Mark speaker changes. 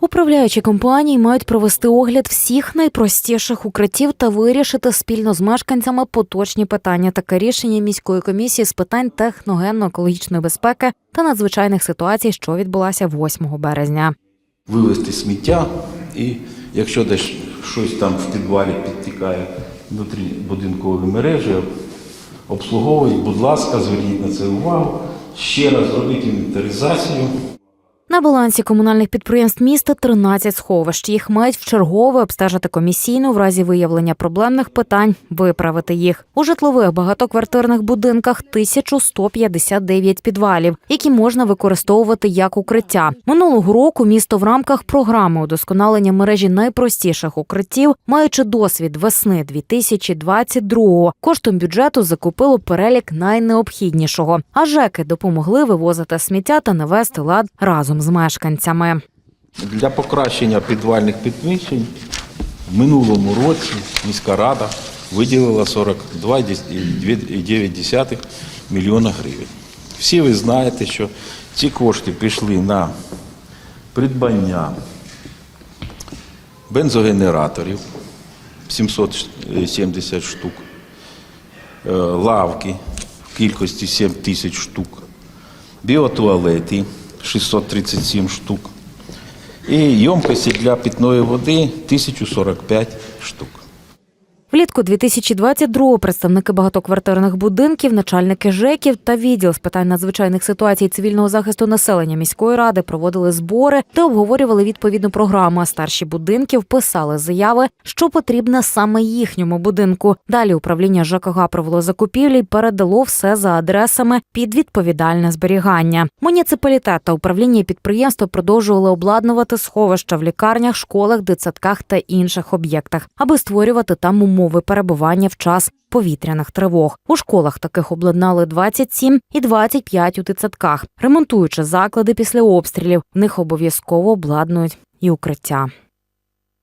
Speaker 1: Управляючі компанії мають провести огляд всіх найпростіших укриттів та вирішити спільно з мешканцями поточні питання. Таке рішення міської комісії з питань техногенно-екологічної безпеки та надзвичайних ситуацій, що відбулася 8 березня.
Speaker 2: вивезти сміття, і якщо десь щось там в підвалі підтікає внутрі будинкової мережі, обслуговують, будь ласка, зверніть на це увагу. Ще раз зробіть інвентаризацію.
Speaker 1: На балансі комунальних підприємств міста 13 сховищ. Їх мають вчергове обстежити комісійно в разі виявлення проблемних питань, виправити їх. У житлових багатоквартирних будинках 1159 підвалів, які можна використовувати як укриття. Минулого року місто в рамках програми удосконалення мережі найпростіших укриттів, маючи досвід весни 2022-го, коштом бюджету закупило перелік найнеобхіднішого. А ЖЕКи допомогли вивозити сміття та навести лад разом з мешканцями.
Speaker 2: Для покращення підвальних підвищень в минулому році міська рада виділила 42,9 мільйона гривень. Всі ви знаєте, що ці кошти пішли на придбання бензогенераторів 770 штук, е, лавки в кількості 7 тисяч штук, біотуалети 637 штук і ємкості для питної води 1045 штук.
Speaker 1: Влітку 2022-го представники багатоквартирних будинків, начальники ЖЕКів та відділ з питань надзвичайних ситуацій цивільного захисту населення міської ради проводили збори та обговорювали відповідну програму. Старші будинків писали заяви, що потрібне саме їхньому будинку. Далі управління ЖКГ провело закупівлі й передало все за адресами під відповідальне зберігання. Муніципалітет та управління підприємства продовжували обладнувати сховища в лікарнях, школах, дитсадках та інших об'єктах, аби створювати там умови перебування в час повітряних тривог. У школах таких обладнали 27 і 25 у дитсадках. Ремонтуючи заклади після обстрілів, в них обов'язково обладнують і укриття.